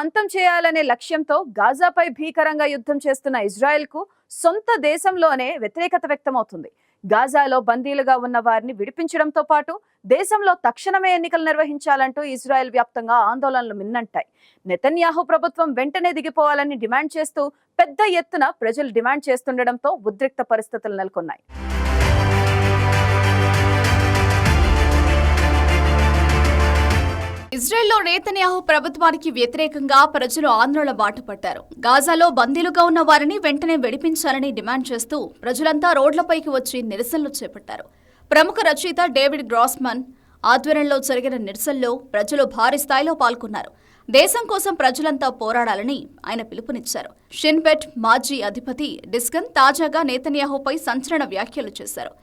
అంతం చేయాలనే లక్ష్యంతో గాజాపై భీకరంగా యుద్ధం చేస్తున్న ఇజ్రాయెల్కు సొంత దేశంలోనే వ్యతిరేకత వ్యక్తమవుతుంది. గాజాలో బందీలుగా ఉన్న వారిని విడిపించడంతో పాటు దేశంలో తక్షణమే ఎన్నికలు నిర్వహించాలంటూ ఇజ్రాయెల్ వ్యాప్తంగా ఆందోళనలు మిన్నంటాయి. నెతన్యాహు ప్రభుత్వం వెంటనే దిగిపోవాలని డిమాండ్ చేస్తూ పెద్ద ఎత్తున ప్రజలు డిమాండ్ చేస్తుండటంతో ఉద్రిక్త పరిస్థితులు నెలకొన్నాయి. ఇజ్రాయెల్లో నేతన్యాహు ప్రభుత్వానికి వ్యతిరేకంగా ప్రజలు ఆందోళన బాటపట్టారు గాజాలో బందీలుగా ఉన్న వారిని వెంటనే వెడిపించాలని డిమాండ్ చేస్తూ ప్రజలంతా రోడ్లపైకి వచ్చి నిరసనలు చేపట్టారు. ప్రముఖ రచయిత డేవిడ్ గ్రాస్మన్ ఆధ్వర్యంలో జరిగిన నిరసనలో ప్రజలు భారీ స్థాయిలో పాల్గొన్నారు. దేశం కోసం ప్రజలంతా పోరాడాలని ఆయన పిలుపునిచ్చారు. షిన్బెట్ మాజీ అధిపతి డిస్కన్ తాజాగా నేతన్యాహుపై సంచలన వ్యాఖ్యలు చేశారు.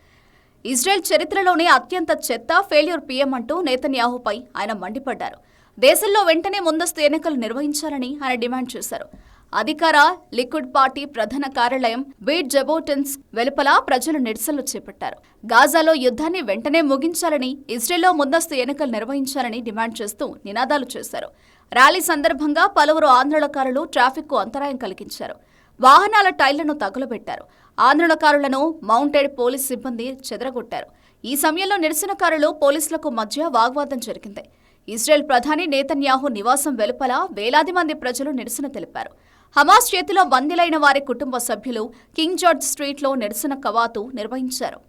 ఇజ్రాయెల్ చరిత్రలోనే అత్యంత చెత్త ఫెయిల్యూర్ పీఎం అంటూ నేతన్యాహుపై ఆయన మండిపడ్డారు. దేశంలో వెంటనే ముందస్తు ఎన్నికలు నిర్వహించాలని ఆయన డిమాండ్ చేశారు. అధికార లిక్విడ్ పార్టీ ప్రధాన కార్యాలయం బీట్ జబోటన్స్ వెలుపల ప్రజలు నిరసనలు చేపట్టారు. గాజాలో యుద్ధాన్ని వెంటనే ముగించాలని ఇజ్రాయెల్లో ముందస్తు ఎన్నికలు నిర్వహించాలని డిమాండ్ చేస్తూ నినాదాలు చేశారు. ర్యాలీ సందర్భంగా పలువురు ఆందోళనకారులు ట్రాఫిక్కు అంతరాయం కలిగించారు. వాహనాల టైర్లను తగులబెట్టారు. ఆందోళనకారులను మౌంటెడ్ పోలీస్ సిబ్బంది చెదరగొట్టారు. ఈ సమయంలో నిరసనకారులు పోలీసులకు మధ్య వాగ్వాదం జరిగింది. ఇజ్రాయెల్ ప్రధాని నేతన్యాహు నివాసం వెలుపల వేలాది మంది ప్రజలు నిరసన తెలిపారు. హమాస్ చేతిలో బందీలైన వారి కుటుంబ సభ్యులు కింగ్ జార్జ్ స్ట్రీట్లో నిరసన కవాతు నిర్వహించారు.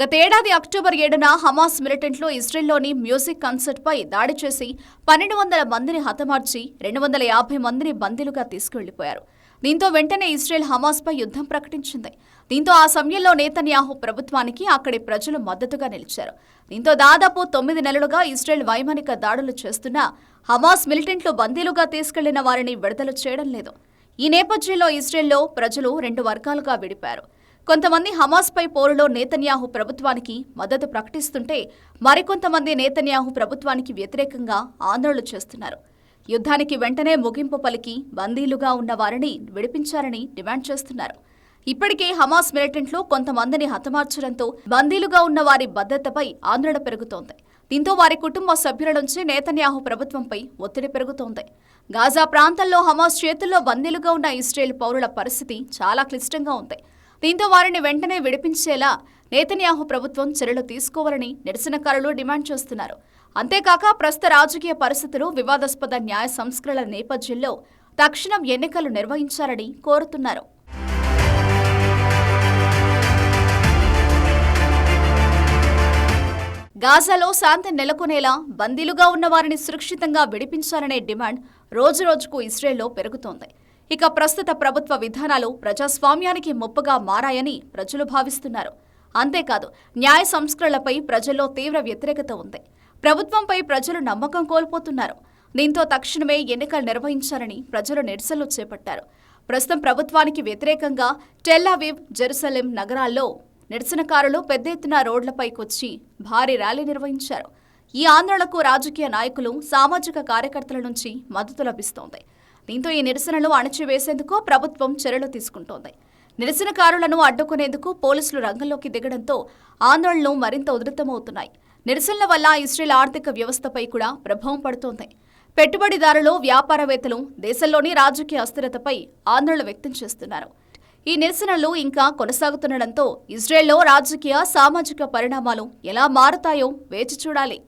గతేడాది అక్టోబర్ ఏడున హమాస్ మిలిటెంట్లు ఇజ్రాయెల్లోని మ్యూజిక్ కన్సర్ట్పై దాడి చేసి పన్నెండు వందల మందిని హతమార్చి రెండు వందల యాభై మందిని బందీలుగా తీసుకువెళ్ళిపోయారు దీంతో వెంటనే ఇజ్రాయెల్ హమాస్పై యుద్ధం ప్రకటించింది. దీంతో ఆ సమయంలో నేతన్యాహు ప్రభుత్వానికి అక్కడి ప్రజలు మద్దతుగా నిలిచారు. దీంతో దాదాపు తొమ్మిది నెలలుగా ఇజ్రాయెల్ వైమానిక దాడులు చేస్తున్న హమాస్ మిలిటెంట్లు బందీలుగా తీసుకెళ్ళిన వారిని విడుదల చేయడం లేదు. ఈ నేపథ్యంలో ఇజ్రాయెల్లో ప్రజలు రెండు వర్గాలుగా విడిపారు. కొంతమంది హమాస్పై పోరులో నేతన్యాహు ప్రభుత్వానికి మద్దతు ప్రకటిస్తుంటే మరికొంతమంది నేతన్యాహు ప్రభుత్వానికి వ్యతిరేకంగా ఆందోళనలు చేస్తున్నారు. యుద్ధానికి వెంటనే ముగింపు పలికి బందీలుగా ఉన్న వారిని విడిపించాలని డిమాండ్ చేస్తున్నారు. ఇప్పటికే హమాస్ మిలిటెంట్లు కొంతమందిని హతమార్చడంతో బందీలుగా ఉన్న వారి భద్రతపై ఆందోళన పెరుగుతోంది. దీంతో వారి కుటుంబ సభ్యుల నుంచి నేతన్యాహు ప్రభుత్వంపై ఒత్తిడి పెరుగుతోంది. గాజా ప్రాంతంలో హమాస్ చేతుల్లో బందీలుగా ఉన్న ఇస్రాయేల్ పౌరుల పరిస్థితి చాలా క్లిష్టంగా ఉంది. దీంతో వారిని వెంటనే విడిపించేలా నేతన్యాహు ప్రభుత్వం చర్యలు తీసుకోవాలని నిరసనకారులు డిమాండ్ చేస్తున్నారు. అంతేకాక ప్రస్తుత రాజకీయ పరిస్థితులు వివాదాస్పద న్యాయ సంస్కరణల నేపథ్యంలో తక్షణం ఎన్నికలు నిర్వహించాలని కోరుతున్నారు. గాజాలో శాంతి నెలకొనేలా బందీలుగా ఉన్న వారిని సురక్షితంగా విడిపించాలనే డిమాండ్ రోజురోజుకు ఇస్రేల్లో పెరుగుతోంది. ఇక ప్రస్తుత ప్రభుత్వ విధానాలు ప్రజాస్వామ్యానికి ముప్పుగా మారాయని ప్రజలు భావిస్తున్నారు. అంతేకాదు న్యాయ సంస్కరణలపై ప్రజల్లో తీవ్ర వ్యతిరేకత ఉంది. ప్రభుత్వంపై ప్రజలు నమ్మకం కోల్పోతున్నారు. దీంతో తక్షణమే ఎన్నికలు నిర్వహించాలని ప్రజలు నిరసనలు చేపట్టారు. ప్రస్తుతం ప్రభుత్వానికి వ్యతిరేకంగా టెల్లావివ్ జెరూసలేం నగరాల్లో నిరసనకారులు పెద్ద ఎత్తున రోడ్లపైకొచ్చి భారీ ర్యాలీ నిర్వహించారు. ఈ ఆందోళనకు రాజకీయ నాయకులు సామాజిక కార్యకర్తల నుంచి మద్దతు లభిస్తోంది. దీంతో ఈ నిరసనలు అణచివేసేందుకు ప్రభుత్వం చర్యలు తీసుకుంటోంది. నిరసనకారులను అడ్డుకునేందుకు పోలీసులు రంగంలోకి దిగడంతో ఆందోళనలు మరింత ఉధృతమవుతున్నాయి. నిరసనల వల్ల ఇస్రేల్ ఆర్థిక వ్యవస్థపై కూడా ప్రభావం పడుతోంది. పెట్టుబడిదారులు వ్యాపారవేత్తలు దేశంలోని రాజకీయ అస్థిరతపై ఆందోళన వ్యక్తం చేస్తున్నారు. ఈ నిరసనలు ఇంకా కొనసాగుతుండడంతో ఇజ్రాయెల్లో రాజకీయ సామాజిక పరిణామాలు ఎలా మారుతాయో వేచి చూడాలి.